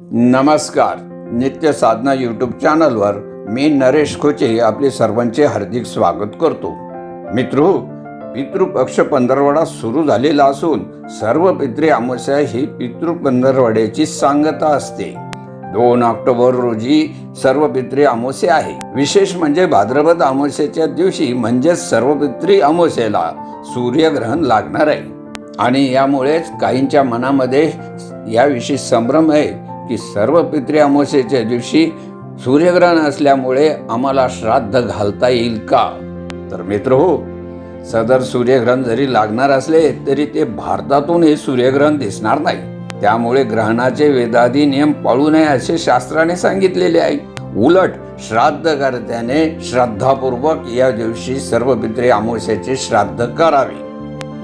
नमस्कार. नित्य साधना यूट्यूब चॅनलवर मी नरेश खोचे आपले सर्वांचे हार्दिक स्वागत करतो. मित्रो पितृपक्ष पंधरवडा सुरू झालेला असून सर्व पितृ अमावस्या ही पितृ पंधरवड्याची सांगता असते. दोन ऑक्टोबर रोजी सर्व पितृ अमावस्या आहे. विशेष म्हणजे भाद्रपद अमावस्येच्या दिवशी म्हणजेच सर्व पितृ अमावस्याला सूर्यग्रहण लागणार आहे. आणि यामुळेच काहींच्या मनामध्ये याविषयी संभ्रम आहे. की सर्व पित्री अमावस्येच्या दिवशी सूर्यग्रहण असल्यामुळे आम्हाला श्राद्ध घालता येईल का? तर मित्र हो सदर सूर्यग्रहण जरी लागणार असले तरी ते भारतातून हे सूर्यग्रहण दिसणार नाही. त्यामुळे ग्रहणाचे वेदादी नियम पाळू नये असे शास्त्राने सांगितलेले आहे. उलट श्राद्धकर्त्याने श्रद्धापूर्वक या दिवशी सर्व पित्रे अमावस्याचे श्राद्ध करावे.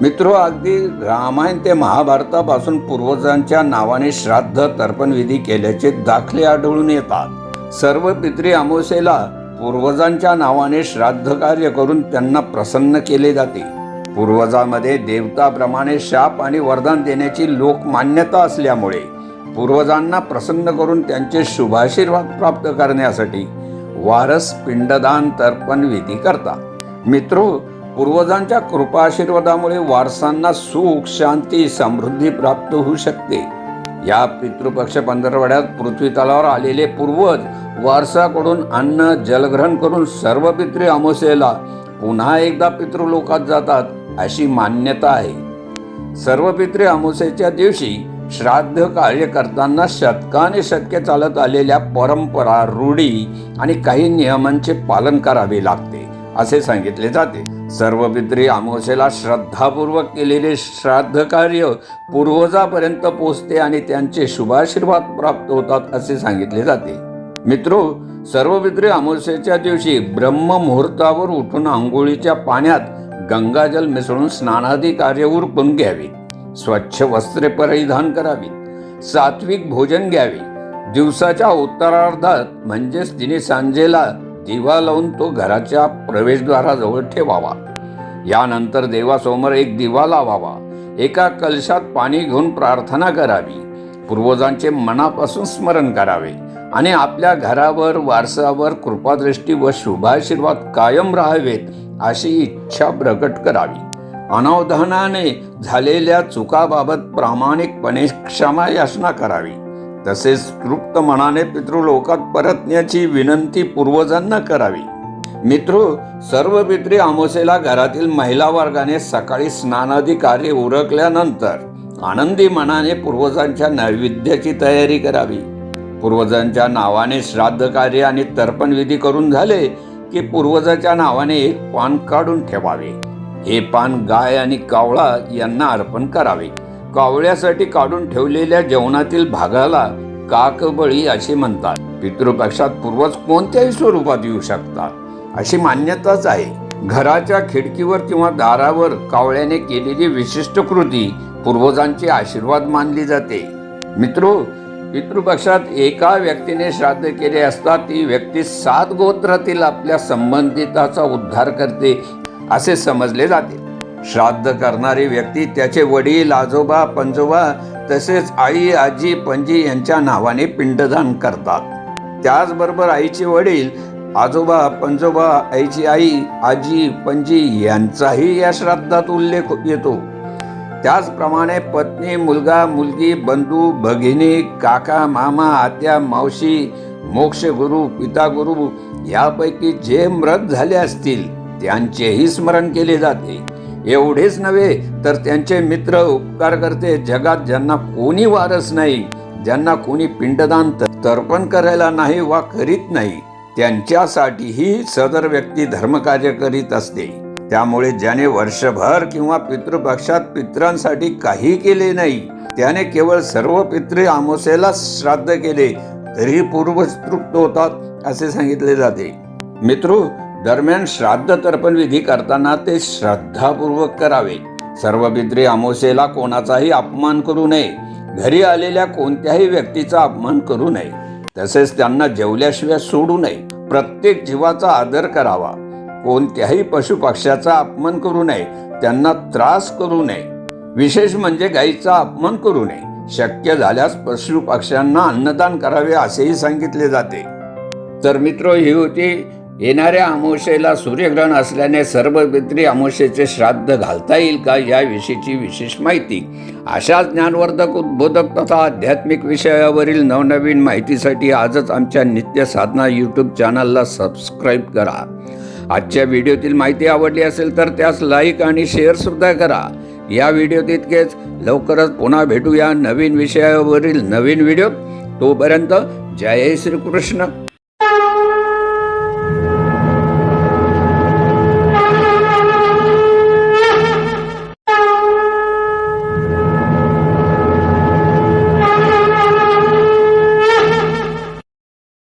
मित्रो अगदी रामायण ते महाभारतापासून पूर्वजांच्या नावाने श्राद्ध तर्पणविधी केल्याचे दाखले आढळून येतात. सर्व पित्री अमावस्येला पूर्वजांच्या नावाने श्राद्ध कार्य करून त्यांना प्रसन्न केले जाते. पूर्वजांमध्ये देवताप्रमाणे शाप आणि वरदान देण्याची लोकमान्यता असल्यामुळे पूर्वजांना प्रसन्न करून त्यांचे शुभाशीर्वाद प्राप्त करण्यासाठी वारस पिंडदान तर्पण विधी करतात. मित्रो पूर्वजांच्या कृपाशीर्वादामुळे वारसांना सुख शांती समृद्धी प्राप्त होऊ शकते. या पितृपक्ष पंधरवड्यात पृथ्वी तलावर आलेले पूर्वज वारसाकडून अन्न जलग्रहण करून सर्व पितृ अमावस्येला पुन्हा एकदा पितृलोकात जातात अशी मान्यता आहे. सर्व पितृ अमावस्येच्या दिवशी श्राद्ध कार्य करताना शतकाने शतके चालत आलेल्या परंपरा रूढी आणि काही नियमांचे पालन करावे लागते असे सांगितले जाते. सर्व पितरी अमावस्येला श्रद्धापूर्वक केलेले श्राद्ध कार्य पूर्वजापर्यंत पोचते आणि त्यांचे शुभाशीर्वाद प्राप्त होतात असे सांगितले जाते. मित्रो सर्व पितरी अमावस्येच्या दिवशी ब्रह्म मुहूर्तावर उठून आंघोळीच्या पाण्यात गंगाजल मिसळून स्नानादी कार्य उरकून घ्यावे. स्वच्छ वस्त्रे परिधान करावी. सात्विक भोजन घ्यावे. दिवसाच्या उत्तरार्धात म्हणजेच तिने सांजेला दिवा लावून तो घराच्या प्रवेशद्वाराजवळ ठेवावा. यानंतर देवासमोर एक दिवा लावावा. एका कलशात पाणी घेऊन प्रार्थना करावी. पूर्वजांचे मनापासून स्मरण करावे आणि आपल्या घरावर वारसावर कृपादृष्टी व शुभाशीर्वाद कायम राहावेत अशी इच्छा प्रकट करावी. अनावधानाने झालेल्या चुकाबाबत प्रामाणिकपणे क्षमा याचना करावी. तसेच तृप्त मनाने पितृलोकात परतण्याची विनंती पूर्वजांना करावी. मित्र सर्व पितृ आमोसेला घरातील महिला वर्गाने सकाळी स्नानादी कार्य उरकल्यानंतर आनंदी मनाने पूर्वजांच्या नैवेद्याची तयारी करावी. पूर्वजांच्या नावाने श्राद्ध कार्य आणि तर्पणविधी करून झाले की पूर्वजाच्या नावाने एक पान काढून ठेवावे. हे पान गाय आणि कावळा यांना अर्पण करावे. कावळ्यासाठी काढून ठेवलेल्या जेवणातील भागाला काकबळी असे म्हणतात. पितृपक्षात पूर्वज कोणत्याही स्वरूपात येऊ शकतात अशी मान्यताच आहे. घराच्या खिडकीवर किंवा दारावर कावळ्याने केलेली विशिष्ट कृती पूर्वजांचे आशीर्वाद मानली जाते. मित्रो पितृपक्षात एका व्यक्तीने श्राद्ध केले असता ती व्यक्ती सात गोत्रातील आपल्या संबंधिताचा उद्धार करते असे समजले जाते. श्राद्ध करणारी व्यक्ती त्याचे वडील आजोबा पंजोबा तसेच आई आजी पणजी यांच्या नावाने पिंडदान करतात. त्याचबरोबर आईचे वडील आजोबा पंजोबा आईची आई आजी पणजी यांचाही या श्राद्धात उल्लेख येतो. त्याचप्रमाणे पत्नी मुलगा मुलगी बंधू भगिनी काका मामा आत्या मावशी मोक्षगुरु पिता गुरु यापैकी जे मृत झाले असतील त्यांचेही स्मरण केले जाते. एवढेच नव्हे तर त्यांचे मित्र उपकार करते. जगात ज्यांना कोणी वारस नाही ज्यांना कोणी पिंडदान तर्पण करायला नाही वा करीत नाही त्यांच्यासाठीही सदर व्यक्ती धर्मकार्य करीत असते. त्यामुळे ज्याने वर्षभर किंवा पितृपक्षात पित्रांसाठी काही केले नाही त्याने केवळ सर्व पितृ आमोसेला श्राद्ध केले तरी पूर्वस्तृप्त होतात असे सांगितले जाते. मित्र दरम्यान श्राद्ध तर्पण विधी करताना ते श्रद्धापूर्वक करावे. सर्व पित्री अमावस्येला कोणाचाही अपमान करू नये. घरी आलेल्या कोणत्याही व्यक्तीचा अपमान करू नये. तसेच त्यांना जेवल्याशिवाय सोडू नये. प्रत्येक जीवाचा आदर करावा. कोणत्याही पशुपक्ष्याचा अपमान करू नये. त्यांना त्रास करू नये. विशेष म्हणजे गायीचा अपमान करू नये. शक्य झाल्यास पशुपक्ष्यांना अन्नदान करावे असेही सांगितले जाते. तर मित्र ही होती येणाऱ्या अमावशेला सूर्यग्रहण असल्याने सर्व पित्री अमावस्येचे श्राद्ध घालता येईल का याविषयीची विशेष माहिती. अशा ज्ञानवर्धक उद्बोधक तथा आध्यात्मिक विषयावरील नवनवीन माहितीसाठी आजच आमच्या नित्य साधना यूट्यूब चॅनलला सबस्क्राईब करा. आजच्या व्हिडिओतील माहिती आवडली असेल तर त्यास लाईक आणि शेअरसुद्धा करा. या व्हिडिओत इतकेच. लवकरच पुन्हा भेटूया नवीन विषयावरील नवीन व्हिडिओ तोपर्यंत जय श्रीकृष्ण.